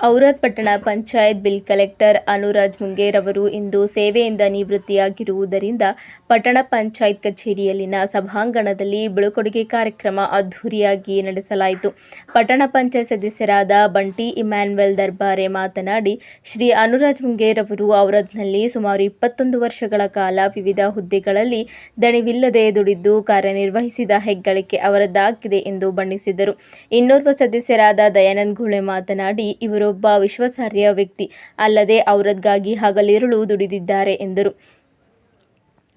ಔರಾದ್ ಪಟ್ಟಣ panchayat bill collector Anuraj Munger ಅವರು ಇಂದು ಸೇವೆಯಿಂದ ನಿವೃತ್ತಿಯಾಗಿರುವುದರಿಂದ ಪಟ್ಟಣ ಪಂಚಾಯತ್ ಕಚೇರಿಯಲ್ಲಿನ ಸಭಾಂಗಣದಲ್ಲಿ ಬಿಳುಕೊಡುಗೆ ಕಾರ್ಯಕ್ರಮ ಅದ್ದೂರಿಯಾಗಿ ನಡೆಸಲಾಯಿತು. ಪಟ್ಟಣ ಪಂಚಾಯತ್ ಸದಸ್ಯರಾದ ಬಂಟಿ ಇಮ್ಯಾನ್ವೆಲ್ ದರ್ಬಾರೆ ಮಾತನಾಡಿ, ಶ್ರೀ ಅನುರಾಜ್ ಮುಂಗೇರ್ ಅವರು ಔರಾದ್ನಲ್ಲಿ ಸುಮಾರು ಇಪ್ಪತ್ತೊಂದು ವರ್ಷಗಳ ಕಾಲ ವಿವಿಧ ಹುದ್ದೆಗಳಲ್ಲಿ ದಣಿವಿಲ್ಲದೆ ದುಡಿದು ಕಾರ್ಯನಿರ್ವಹಿಸಿದ ಹೆಗ್ಗಳಿಕೆ ಅವರದ್ದಾಗಿದೆ ಎಂದು ಬಣ್ಣಿಸಿದರು. ಇನ್ನೋರ್ವ ಸದಸ್ಯರಾದ ದಯಾನಂದ್ ಗುಳೆ ಮಾತನಾಡಿ ಇವರೊಬ್ಬ ವಿಶ್ವಾಸಾರ್ಹ ವ್ಯಕ್ತಿ. ಅಲ್ಲದೆ ಔರದ್ಗಾಗಿ ಹಗಲಿರುಳು ದುಡಿದಿದ್ದಾರೆ ಎಂದರು.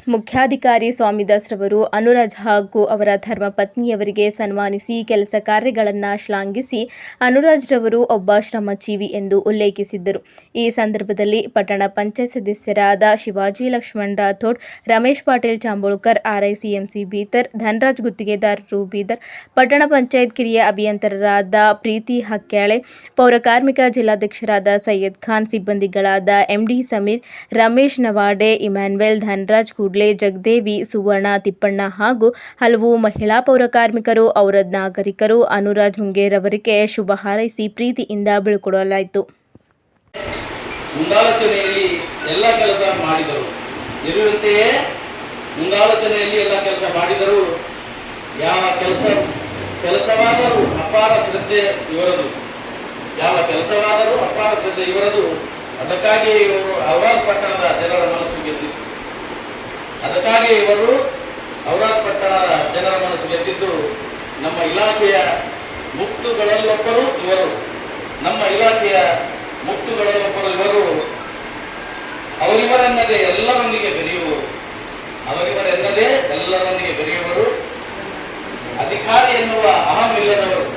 ಮುಖ್ಯಾಧಿಕಾರಿ ಸ್ವಾಮಿದಾಸ್ ರವರು ಅನುರಾಜ್ ಹಾಗೂ ಅವರ ಧರ್ಮಪತ್ನಿಯವರಿಗೆ ಸನ್ಮಾನಿಸಿ ಕೆಲಸ ಕಾರ್ಯಗಳನ್ನು ಶ್ಲಾಘಿಸಿ ಅನುರಾಜ್ ರವರು ಒಬ್ಬ ಶ್ರಮಜೀವಿ ಎಂದು ಉಲ್ಲೇಖಿಸಿದ್ದರು. ಈ ಸಂದರ್ಭದಲ್ಲಿ ಪಟ್ಟಣ ಪಂಚಾಯತ್ ಸದಸ್ಯರಾದ ಶಿವಾಜಿ ಲಕ್ಷ್ಮಣ್ ರಾಥೋಡ್, ರಮೇಶ್ ಪಾಟೀಲ್ ಚಾಂಬೋಳ್ಕರ್ ಆರ್ಐಸಿಎಂಸಿ ಬೀದರ್, ಧನರಾಜ್ ಗುತ್ತಿಗೆದಾರರು ಬೀದರ್, ಪಟ್ಟಣ ಪಂಚಾಯತ್ ಕಿರಿಯ ಅಭಿಯಂತರರಾದ ಪ್ರೀತಿ ಹಕ್ಯಾಳೆ ಪೌರಕಾರ್ಮಿಕ ಜಿಲ್ಲಾಧ್ಯಕ್ಷರಾದ ಸೈಯದ್ ಖಾನ್, ಸಿಬ್ಬಂದಿಗಳಾದ ಎಂಡಿ ಸಮೀರ್, ರಮೇಶ್ ನವಾಡೆ, ಇಮ್ಯಾನ್ವೆಲ್ ಧನರಾಜ್ ಕೂಡ್ಲೆ ಜಗದೇವಿ, ಸುವರ್ಣ, ತಿಪ್ಪಣ್ಣ ಹಾಗೂ ಹಲವು ಮಹಿಳಾ ಪೌರಕಾರ್ಮಿಕರು ಅವರ ನಾಗರಿಕರು ಅನುರಾಜ್ ಹುಂಗೇರ್ ಅವರಿಗೆ ಶುಭ ಹಾರೈಸಿ ಪ್ರೀತಿಯಿಂದ ಬೀಳ್ಕೊಡಲಾಯಿತು. ಕೆಲಸ ಮಾಡಿದರು. ಕೆಲಸ ಮಾಡಿದರು. ಯಾವ ಕೆಲಸ, ಕೆಲಸವಾದರೂ ಅಪಾರ ಶ್ರದ್ಧೆ ಇವರದು. ಯಾವ ಕೆಲಸವಾದರೂ ಅಪಾರ ಶ್ರದ್ಧೆ ಇವರದು. ಅದಕ್ಕಾಗಿ ಇವರು ಔರಾದ್ ಪಟ್ಟಣದ ಜನರ ಮನಸ್ಸು ಗೆದ್ದಿತ್ತು. ಅದಕ್ಕಾಗಿ ಇವರು ಔರಾದ್ ಪಟ್ಟಣದ ಜನರ ಮನಸ್ಸು ಗೆದ್ದಿದ್ದು ನಮ್ಮ ಇಲಾಖೆಯ ಮುಕ್ತುಗಳಲ್ಲೊಬ್ಬರು ಇವರು. ನಮ್ಮ ಇಲಾಖೆಯ ಮುಕ್ತುಗಳಲ್ಲೊಬ್ಬರು ಇವರು. ಅವರಿವರೆನ್ನದೇ ಎಲ್ಲರೊಂದಿಗೆ ಬೆರೆಯುವರು. ಅವರಿವರೆನ್ನದೇ ಎಲ್ಲರೊಂದಿಗೆ ಬೆರೆಯುವರು. ಅಧಿಕಾರಿ ಎನ್ನುವ ಅಹಂ ಇಲ್ಲದವರು.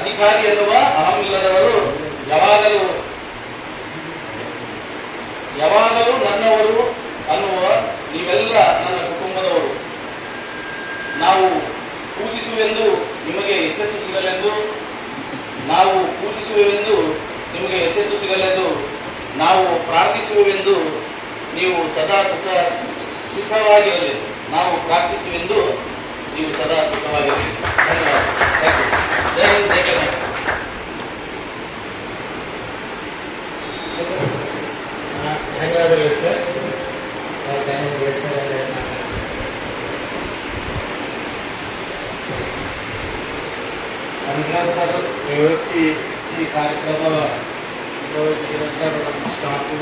ಅಧಿಕಾರಿ ಎನ್ನುವ ಅಹಂ ಇಲ್ಲದವರು ನಾವು ಪೂಜಿಸುವೆಂದು ನಿಮಗೆ ಯಶಸ್ಸು ಸಿಗಲೆಂದು, ನಾವು ಪೂಜಿಸುವೆವೆಂದು ನಿಮಗೆ ಯಶಸ್ಸು ಸಿಗಲೆಂದು, ನಾವು ಪ್ರಾರ್ಥಿಸುವೆಂದು ನೀವು ಸದಾ ಸುಖ, ಸುಖವಾಗಿರಲಿ. ನಾವು ಪ್ರಾರ್ಥಿಸುವೆಂದು ನೀವು ಸದಾ ಸುಖವಾಗಿರಲಿ. ಧನ್ಯವಾದ. ಜೈ ಹಿಂದ್ ಜೈ ಕರ್ನಾಟಕ ಧನ್ಯವಾದಗಳು ಸರ್ ಧನ್ಯವಾದಗಳು ಸರ್ ಅನುರಾಜ್ ಸರ್ ನಿವೃತ್ತಿ ಈ ಕಾರ್ಯಕ್ರಮ ನಮ್ಮ ಸ್ಟಾಫು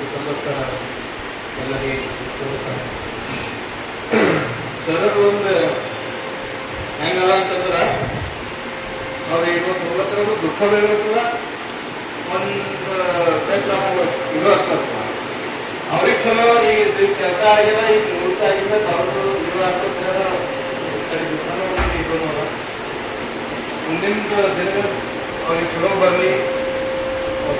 ಕುಟುಂಬಸ್ಥರ ಎಲ್ಲರಿಗೆ ಸರ್ ಒಂದು ಹೆಂಗಲ್ಲ ಅಂತಂದ್ರೆ ಅವ್ರಿಗೆ ಇವತ್ತು ಹೋಗ್ತಾರೆ ದುಃಖ ಬೇಕಿರ್ತದ ಒಂದು ಇದು ಅನ್ಸತ್ತ ಚಲೋ ಈಗ ಕೆಲಸ ಆಗ್ಯದ ಈಗ ನಿವೃತ್ತಿ ಆಗಿಲ್ಲ ಇದು ಮುಂದಿನ ದಿನ ಅವ್ರಿಗೆ ಚಲೋ ಬರಲಿ.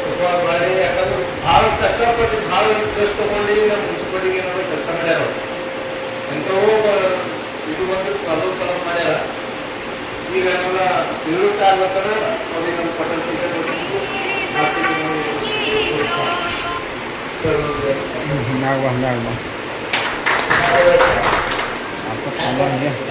ಸುಖವಾಗಿ ಮಾಡಿ ಯಾಕಂದ್ರೆ ಭಾಳ ಕಷ್ಟಪಟ್ಟು ಭಾಳ ಇಂಟ್ರೆಸ್ಟ್ ತಗೊಂಡು ನಮ್ಮ ಮುನ್ಸಿಪಾಲಿಟಿಗೆ ನಾವು ಕೆಲಸ ಮಾಡ್ಯಾರ. ಎಂಥವೋ ಇದು ಬಂದು ಮಾಡ್ಯಾರ. ಈಗ ನಾವೆಲ್ಲ ನಿವೃತ್ತಿ ಆಗ್ಬೇಕಾದ್ರೆ ಅವ್ರಿಗೆ ನಮ್ಮ ಸರ್ ನಾವು ಹಂಗಾಗಿ ಒಂದು ಅಂತ